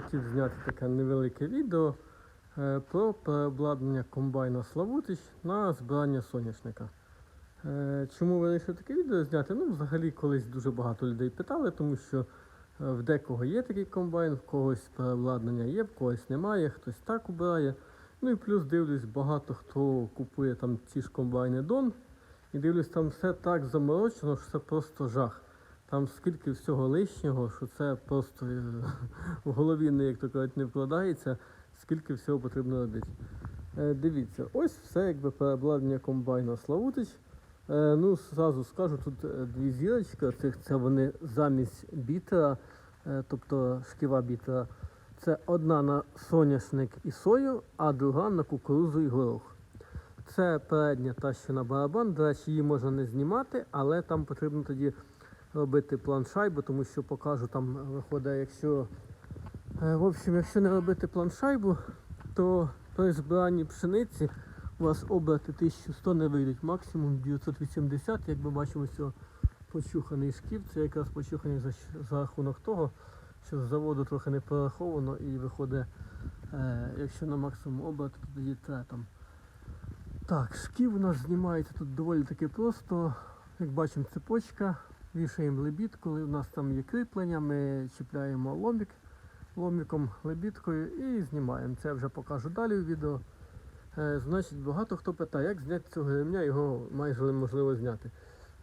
хотів зняти таке невелике відео е, про переобладнання комбайна Славутич на збирання соняшника. Е, Чому вирішив таке відео зняти? Ну, взагалі, колись дуже багато людей питали, тому що е, в декого є такий комбайн, в когось переобладнання є, в когось немає, хтось так убирає. Ну і плюс дивлюсь, багато хто купує там ці ж комбайни Дон. І дивлюсь, там все так заморочено, що це просто жах. Там скільки всього лишнього, що це просто е, в голові не, як то кажуть, не вкладається, скільки всього потрібно робити. Е, дивіться, ось все якби переобладнання комбайна Славутич. Е, ну, зразу скажу, тут дві зірочки, це вони замість бітера, тобто шківа бітера. Це одна на соняшник і сою, а друга на кукурузу і горох. Це передня та що на барабан. До речі, її можна не знімати, але там потрібно тоді робити план шайби, тому що покажу там виходить, якщо е, в общем, якщо не робити план шайбу, то при збиранні пшениці у вас обрати 1100 не вийдуть, максимум 980, як ми бачимо, що почуханий шків, це якраз почуханий за, за рахунок того, що з заводу трохи не прораховано і виходить, е, якщо на максимум обрати, то тоді треба там. Так, шків у нас знімається тут доволі таки просто. Як бачимо, цепочка, вішаємо лебід, коли у нас там є кріплення, ми чіпляємо ломік ломіком лебідкою і знімаємо. Це вже покажу далі у відео. Е, значить, багато хто питає, як зняти цього ремня, його майже неможливо зняти.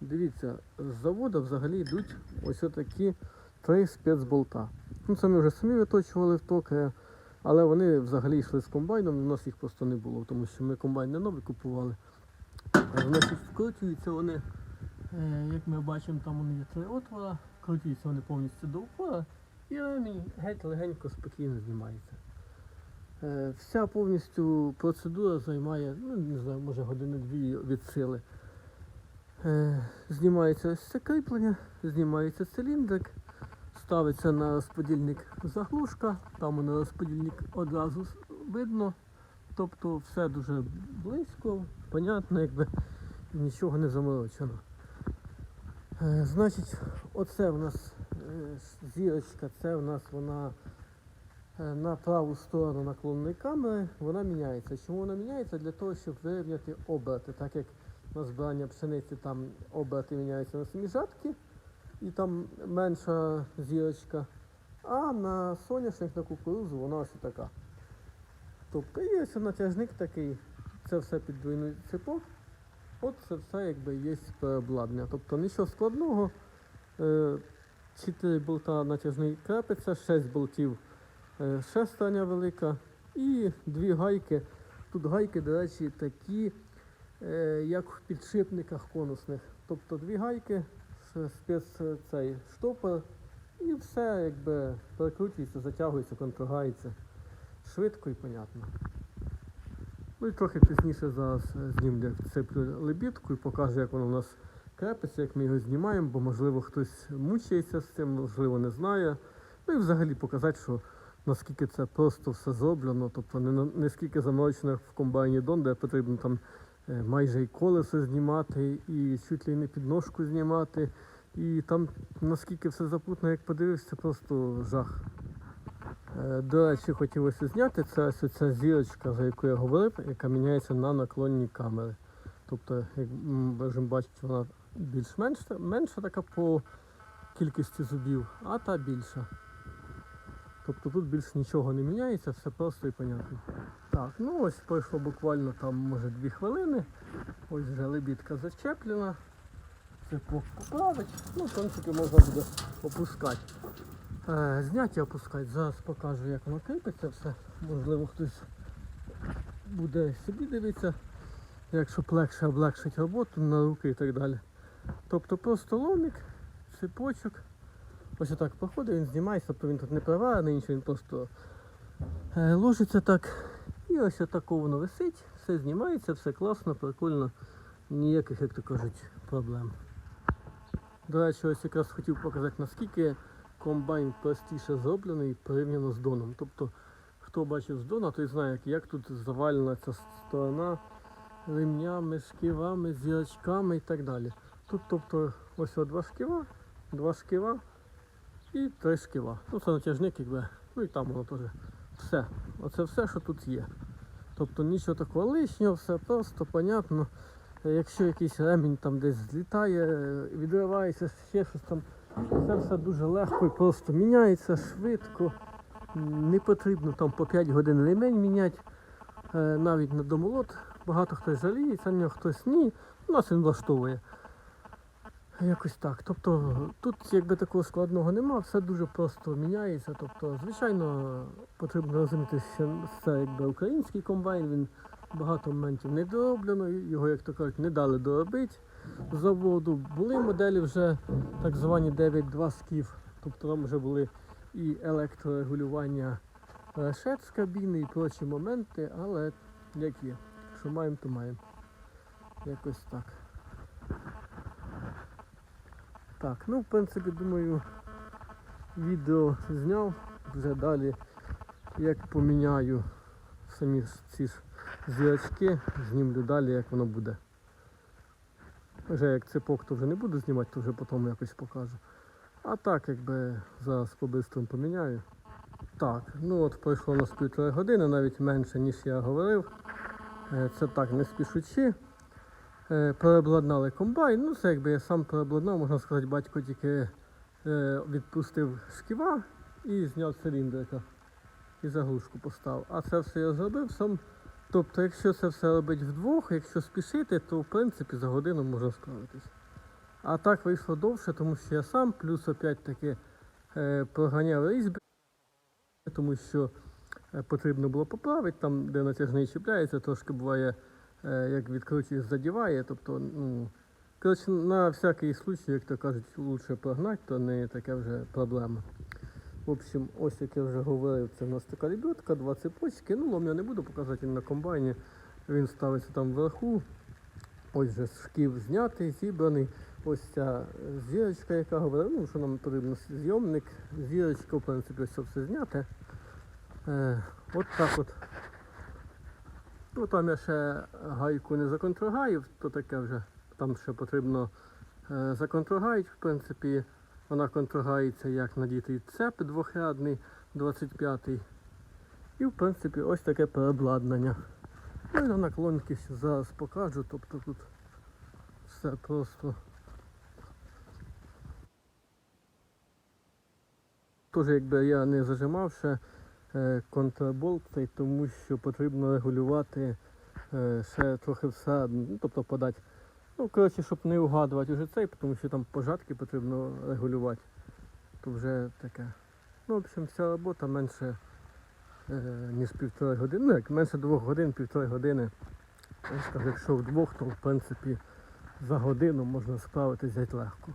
Дивіться, з заводу взагалі йдуть ось такі три спецболта. Ну, це ми вже самі виточували в токи, але вони взагалі йшли з комбайном, у нас їх просто не було, тому що ми комбайн не новий купували. Значить, вкручуються вони, як ми бачимо, там є три отвора, крутуються вони повністю до упора, і ремінь геть легенько спокійно знімається. Е, Вся повністю процедура займає, ну не знаю, може години-дві від сили. Е, Знімається ось це кріплення, знімається циліндрик, ставиться на розподільник заглушка, там на розподільник одразу видно. Тобто все дуже близько, понятно, якби нічого не заморочено. Е, Значить, оце в нас е, зірочка, це в нас вона е, на праву сторону наклонної камери, вона міняється. Чому вона міняється? Для того, щоб вирівняти оберти, так як на збирання пшениці там оберти міняються на самі жатки, і там менша зірочка, а на соняшник, на кукурузу вона ось така. Тобто і ось натяжник такий, це все підвійний цепок. От це все якби є переобладнання. Тобто нічого складного. Е, Чотири болта натяжний крепиться, 6 болтів е, шестерня велика і дві гайки. Тут гайки, до речі, такі, е, як в підшипниках конусних. Тобто дві гайки, спец е, цей штопор, і все якби перекручується, затягується, контрогається. Швидко і понятно. Ну і трохи пізніше зараз е, знімлю цеплю лебідку і покажу, як воно у нас крепиться, як ми його знімаємо, бо можливо хтось мучається з цим, можливо не знає. Ну і взагалі показати, що наскільки це просто все зроблено, тобто не, не заморочено в комбайні Дон, де потрібно там е, майже і колесо знімати, і чуть ли не підножку знімати. І там наскільки все запутано, як подивився, просто жах. Е, До речі, хотілося зняти, це ось ця зірочка, за яку я говорив, яка міняється на наклонні камери. Тобто, як можемо бачити, вона більш менша, така по кількості зубів, а та більша. Тобто тут більш нічого не міняється, все просто і понятно. Так, ну ось пройшло буквально там, може, дві хвилини. Ось вже лебідка зачеплена. Це поправить. Ну, принципі, можна буде опускати. Е, зняти опускати. Зараз покажу, як воно кріпиться все. Можливо, хтось буде собі дивитися, якщо легше облегшить роботу на руки і так далі. Тобто просто ломик, цепочок. Ось отак проходить, він знімається, тобто він тут не приварений, нічого, він просто е, ложиться так. І ось отако воно висить, все знімається, все класно, прикольно, ніяких, як то кажуть, проблем. До речі, ось якраз хотів показати, наскільки комбайн простіше зроблений порівняно з доном. Тобто, хто бачив з дона, той знає, як, тут завалена ця сторона ремнями, шківами, зірочками і так далі. Тут, тобто, ось два шківа, два шківа і три шківа. Ну, це натяжник, якби Ну і там воно теж все. Оце все, що тут є. Тобто нічого такого лишнього, все просто, понятно. Якщо якийсь ремінь там десь злітає, відривається, ще щось там, це все дуже легко і просто міняється швидко. Не потрібно там по 5 годин ремень міняти. Е, Навіть на домолот багато хтось жаліється, на нього хтось ні. Нас він влаштовує. Якось так. Тобто тут якби такого складного нема, все дуже просто міняється. Тобто, звичайно, потрібно розуміти, що це якби український комбайн, він багато моментів не дороблено, його, як то кажуть, не дали доробити заводу. Були моделі вже так звані 9.2 скіф, тобто там вже були і електрорегулювання решет з кабіни, і прочі моменти, але як є. Що маємо, то маємо. Якось так. Так, ну в принципі, думаю, відео зняв. Вже далі, як поміняю самі ці ж зірочки, знімлю далі, як воно буде. Вже як цепок, то вже не буду знімати, то вже потім якось покажу. А так, якби зараз по-бистрому поміняю. Так, ну от пройшло у нас півтори години, навіть менше, ніж я говорив. Е, Це так, не спішучи. Е, Переобладнали комбайн. Ну, це якби я сам переобладнав, можна сказати, батько тільки е, відпустив шківа і зняв циліндрика і заглушку поставив. А це все я зробив сам. Тобто, якщо це все робити вдвох, якщо спішити, то в принципі за годину можна справитись. А так вийшло довше, тому що я сам, плюс опять таки е, проганяв різьби, тому що е, потрібно було поправити, там, де натяжний чіпляється, трошки буває, е, як відкручуєш, задіває. Тобто, ну, коротше, на всякий случай, як то кажуть, лучше прогнати, то не така вже проблема. В общем, ось як я вже говорив, це у нас така лебедка, два цепочки. Ну, лом я не буду показувати він на комбайні. Він ставиться там вверху. Ось же шків знятий, зібраний. Ось ця зірочка, яка говорила, ну що нам потрібно зйомник, зірочка, в принципі, ось все зняте. Е, от так от. Ну там я ще гайку не законтрогаїв, то таке вже. Там ще потрібно е, законтрогаїть, в принципі. Вона контрогається як надітий цеп двохрядний 25-й. І в принципі ось таке переобладнання. Ну і на наклонки зараз покажу, тобто тут все просто. Теж якби я не зажимав ще е, контраболт, тому що потрібно регулювати е, ще трохи всередину, ну, тобто подати. Ну, коротше, щоб не угадувати вже цей, тому що там пожатки потрібно регулювати. То вже таке. Ну, в общем, вся робота менше, е, ніж півтори години. Ну, як менше двох годин, півтори години. Я ж кажу, якщо вдвох, то в принципі за годину можна справитись геть легко.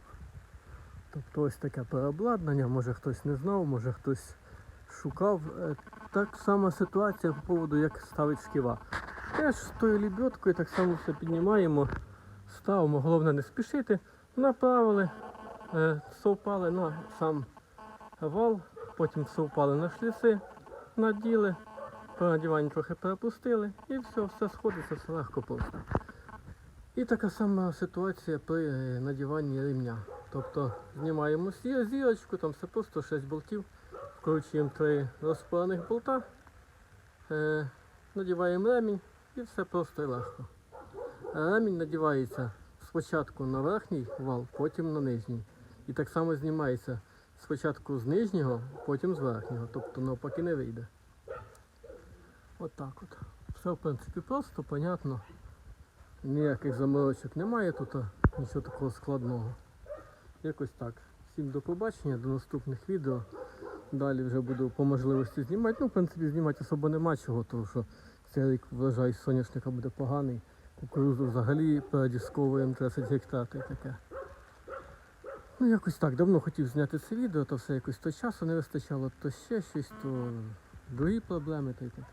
Тобто ось таке переобладнання, може хтось не знав, може хтось шукав. Е, Так сама ситуація по поводу, як ставить шківа. Теж з тою лебедкою так само все піднімаємо, ставимо, головне не спішити, направили, е, совпали на сам вал, потім совпали на шліси, наділи, по надіванню трохи перепустили і все, все сходиться, все легко просто. І така сама ситуація при е, надіванні ремня. Тобто знімаємо зірочку, там все просто 6 болтів, вкручуємо три розпорених болта, е, надіваємо ремінь і все просто і легко. Ремінь надівається спочатку на верхній вал, потім на нижній. І так само знімається спочатку з нижнього, потім з верхнього. Тобто навпаки не вийде. Отак от. Все в принципі просто, понятно. Ніяких заморочок немає тут, нічого такого складного. Якось так. Всім до побачення, до наступних відео. Далі вже буду по можливості знімати. Ну, в принципі, знімати особо нема чого, тому що цей рік врожай соняшника буде поганий. Кукурузу взагалі передісковуємо 30 гектар та таке. Ну, якось так. Давно хотів зняти це відео, то все якось то часу не вистачало, то ще щось, то другі проблеми та й таке.